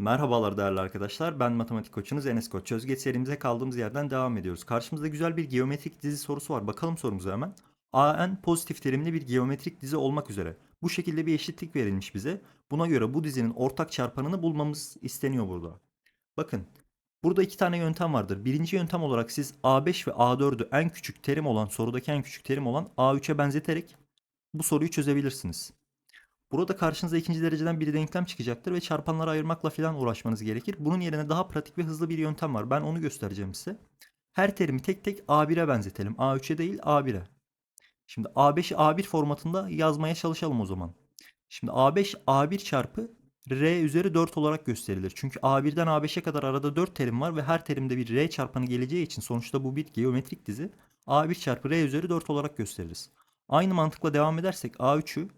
Merhabalar değerli arkadaşlar. Ben matematik koçunuz Enes Koç. Çözgeç serimize kaldığımız yerden devam ediyoruz. Karşımızda güzel bir geometrik dizi sorusu var. Bakalım sorumuza hemen. AN pozitif terimli bir geometrik dizi olmak üzere. Bu şekilde bir eşitlik verilmiş bize. Buna göre bu dizinin ortak çarpanını bulmamız isteniyor burada. Bakın burada iki tane yöntem vardır. Birinci yöntem olarak siz A5 ve A4'ü en küçük terim olan sorudaki en küçük terim olan A3'e benzeterek bu soruyu çözebilirsiniz. Burada karşınıza ikinci dereceden bir denklem çıkacaktır ve çarpanları ayırmakla falan uğraşmanız gerekir. Bunun yerine daha pratik ve hızlı bir yöntem var. Ben onu göstereceğim size. Her terimi tek tek A1'e benzetelim. A3'e değil A1'e. Şimdi A5'i A1 formatında yazmaya çalışalım o zaman. Şimdi A5 A1 çarpı R üzeri 4 olarak gösterilir. Çünkü A1'den A5'e kadar arada 4 terim var ve her terimde bir R çarpanı geleceği için sonuçta bu bir geometrik dizi. A1 çarpı R üzeri 4 olarak gösteririz. Aynı mantıkla devam edersek A3'ü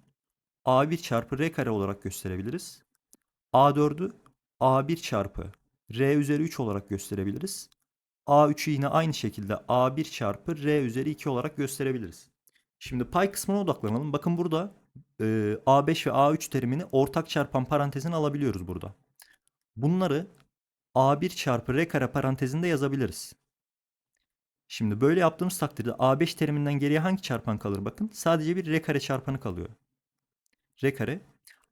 A1 çarpı R kare olarak gösterebiliriz. A4'ü A1 çarpı R üzeri 3 olarak gösterebiliriz. A3'ü yine aynı şekilde A1 çarpı R üzeri 2 olarak gösterebiliriz. Şimdi pay kısmına odaklanalım. Bakın burada e, A5 ve A3 terimini ortak çarpan parantezine alabiliyoruz burada. Bunları A1 çarpı R kare parantezinde yazabiliriz. Şimdi böyle yaptığımız takdirde A5 teriminden geriye hangi çarpan kalır bakın. Sadece bir R kare çarpanı kalıyor r kare.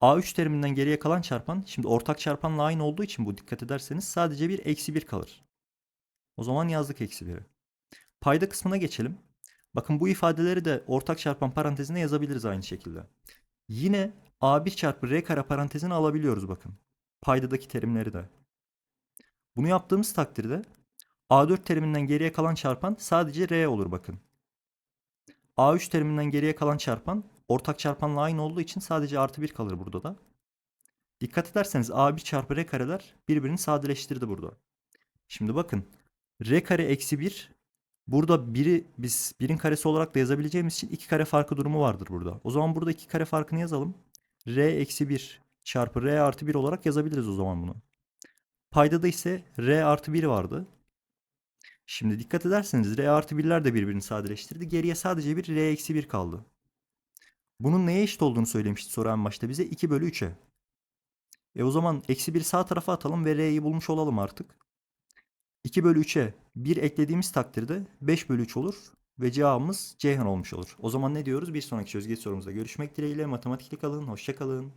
A3 teriminden geriye kalan çarpan şimdi ortak çarpanla aynı olduğu için bu dikkat ederseniz sadece bir eksi 1 kalır. O zaman yazdık eksi 1'i. Payda kısmına geçelim. Bakın bu ifadeleri de ortak çarpan parantezine yazabiliriz aynı şekilde. Yine A1 çarpı R kare parantezine alabiliyoruz bakın. Paydadaki terimleri de. Bunu yaptığımız takdirde A4 teriminden geriye kalan çarpan sadece R olur bakın. A3 teriminden geriye kalan çarpan ortak çarpanla aynı olduğu için sadece artı 1 kalır burada da. Dikkat ederseniz A1 çarpı R kareler birbirini sadeleştirdi burada. Şimdi bakın R kare eksi 1 burada biri biz birin karesi olarak da yazabileceğimiz için iki kare farkı durumu vardır burada. O zaman burada iki kare farkını yazalım. R eksi 1 çarpı R artı 1 olarak yazabiliriz o zaman bunu. Paydada ise R artı 1 vardı. Şimdi dikkat ederseniz R artı 1'ler de birbirini sadeleştirdi. Geriye sadece bir R eksi 1 kaldı. Bunun neye eşit olduğunu söylemişti soru başta bize. 2 bölü 3'e. E o zaman eksi 1 sağ tarafa atalım ve R'yi bulmuş olalım artık. 2 bölü 3'e 1 eklediğimiz takdirde 5 bölü 3 olur. Ve cevabımız Ceyhan olmuş olur. O zaman ne diyoruz? Bir sonraki çözgeç sorumuzda görüşmek dileğiyle. Matematikli kalın. Hoşça kalın.